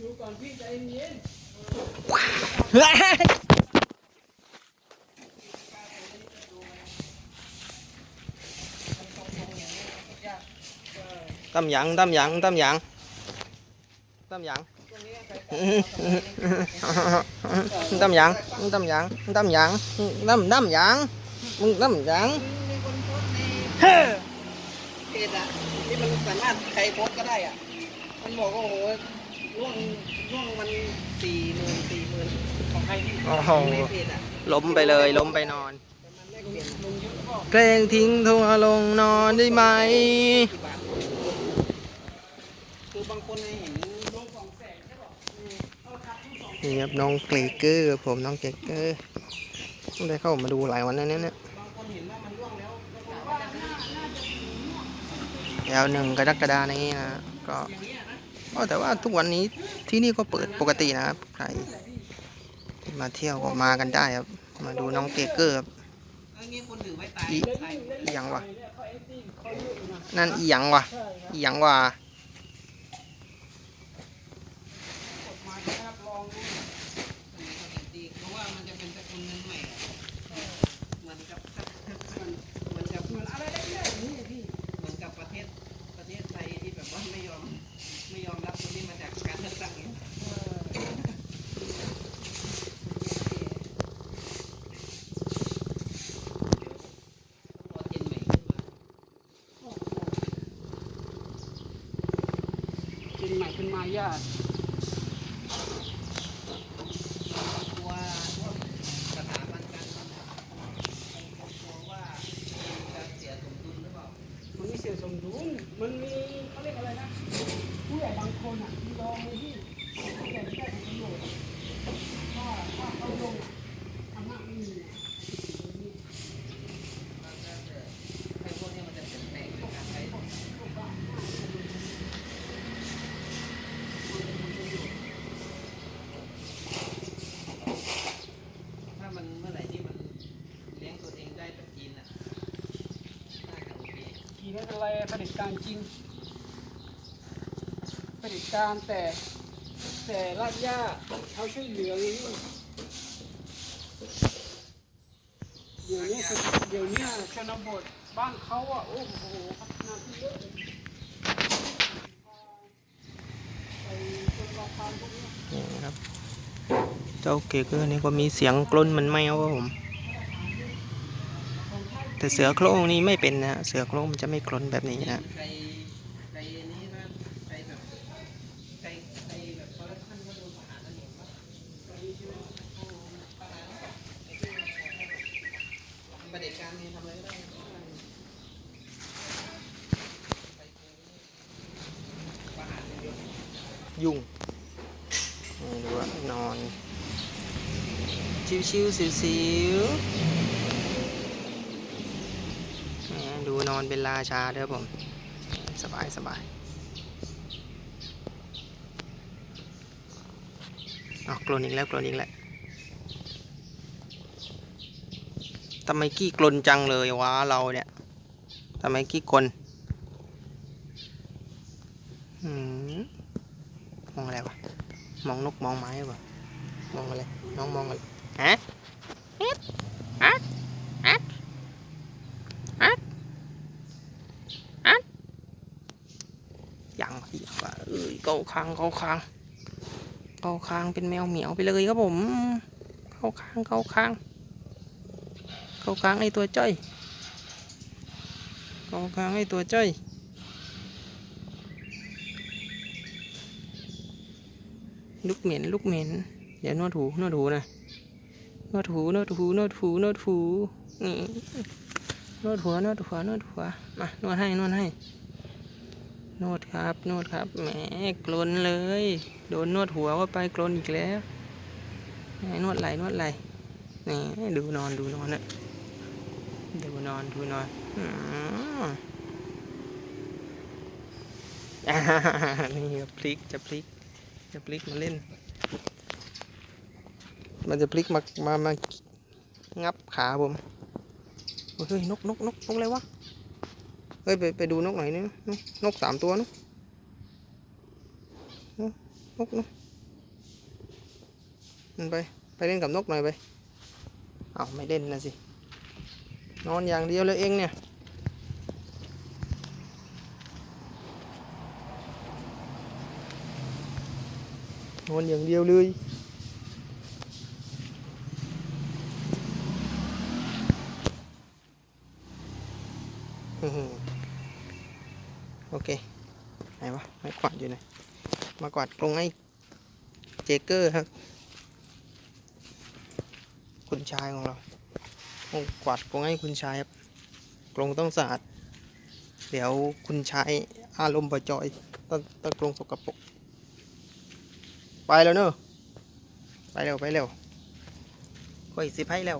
ดูก่อนพี่ใจเย็น tâm nhận tâm nhận tâm nhận tâm nhận tâm nhận tâm nhận tâm nhận tâm tâm nhận tâm nhận เพจอะที่มันสามารถใครโพสต์ก็ได้อะ มันบอกว่าโอ้โห ร่วงร่วงมันสี่หมื่นสี่หมื่นของใครที่โอ้โห ในเพจอะล้มไปเลย ล้มไปนอน แต่มันแลกเปลี่ยนลงเยอะก็เกรงทิ้งทัวร์ลงนอนได้ไหม กี่บาทคือบางคนเนี่ยเห็นลงสองแสนใช่ป่ะเอาครับทั้งสองนี่ครับน้องเกรเกอร์ครับผมน้องเกรเกอร์ได้เข้ามาดูหลายวันแล้วเนี่ยบางคนเห็นว่ามันร่วงแล้วก็บอกว่าจะแล้วหนึ่งกรกฎานี้นะก็อย่างเงี้ยนะ ก็แต่ว่าทุกวันนี้ที่นี่ก็เปิดปกตินะครับใครมาเที่ยวก็มากันได้ครับ มาดูน้องเกเกอร์ครับอีอไว้ตายอีตายอีหยังว่ะนั่นอีหยังวะใช่ครับอีหยังวะ กฎหมายจะรับรองนะ ดีเพราะว่ามันจะเป็นสกุลเงินใหม่อะเหมือนกับเหมือนกับ เหมือนอะไรเล็กๆนี่พี่ เหมือนกับประเทศประเทศไทยที่แบบว่าไม่ยอมไม่ยอมรับคนที่มาจากการเลือกตั้งเนี่ย เออ รอเจนใหม่ขึ้นมา โอ้โหกิน ใหม่เป็นมายาก กลัวพวกสถาบันการเงินอะกลัวว่าจะเสียสมดุลหรือเปล่า มันไม่เสียสมดุลมันมีเขาเรียกอะไรนะผู้ใหญ่บางคนอะที่ลองเลยพี่ผู้ใหญ่ที่ได้ผลประโยชน์ว่าว่าเขาลงอะอำนาจไม่มีอะ มันก็จะไอ้พวกนี้มันจะเปลี่ยนแปลงในการใช้ ถ้ามันเมื่อไหร่ที่มันเลี้ยงตัวเองได้แบบจีนอะน่าจะโอเค กี ไม่เป็นไรผลิตการจริงผลิตการแต่แต่รากหญ้าเขาช่วยเหลืออย่างนี้เดี๋ยวนี้เดี๋ยวนี้ชนบทบ้านเขาอะโอ้โหพัฒนาที่เยอะเลยไปชนราคาพวกนี้นี่นะครับ เจ้าเกเกอร์นี่ก็มีเสียงกลนมือนแมวครับผม แต่เสือโคร่งนี่ไม่เป็นนะเสือโคร่งมันจะไม่กลนแบบนี้นะใครใครนี้นะใครแบบใครใครแบบคอร์รัปชันก็โดนประหารนั่นเองว่าประหารประเด็จการนี่ทำอะไรก็ได้ประหารอย่างเดียวยุ่งนี่ดูว่านอน ชิวๆสิวๆนี่ดูน อนเป็นราชาเด้อผม สบายสบายออกลนอีกแล้วกลนอีกแล้วทำไมกี้กลนจังเลยวะเราเนี่ยทำไมกี้กลนอืมมองอะไรวะ มองนกมองไม้วะมองอะไร น้องมองอะไรฮะเฮ็ดฮัดฮัดฮัดฮัดยังอีกว่ะ เกาคางเกาคางเกาคางเป็นแมวเหมียวไปเลยครับผมเกาคางเกาคางเกาคางไอตัวจ้อยเกาคางไอตัวจ้อยลูกเหม็นลูกเหม็นเดี๋ยวนวดหูนวดหูนะนวดหูนวดหูนวดหูนวดหูนี่นวดหัวนวดหัวนวดหัวมานวดให้นวดให้ นวดครับนวดครับแหมกลนเลย โดนนวดหัวว่าไปกลนอีกแล้วนวดไหลนวดไหลนี่ดูนอนดูนอนนะดูนอนดูนอนนี่ครับพลิกจะพลิก จะพลิกมาเล่น มันจะพลิกมามามางับขาผมโอ้ยเฮ้ยนกนกนกนกอะไรวะ เฮ้ยไปไปดูนกหน่อยนี่นกนกสามตัวนุกนกนกมันไปไปเล่นกับนกหน่อยไปเอาไม่เล่นนะสินอนอย่างเดียวเลยเองเนี่ยนอนอย่างเดียวเลย อื้อหือ โอเค ไหนวะไม้กวาดอยู่ไหนมากวาดกรงให้เจเกอร์ครับ คุณชายของเราต้องกวาดกรงให้คุณชายครับกรงต้องสะอาด เดี๋ยวคุณชายอารมณ์ปจอยตะตะกรงสกปรกไปแล้วเนอะไปเร็วไปเร็วค่อยสิบให้แล้ว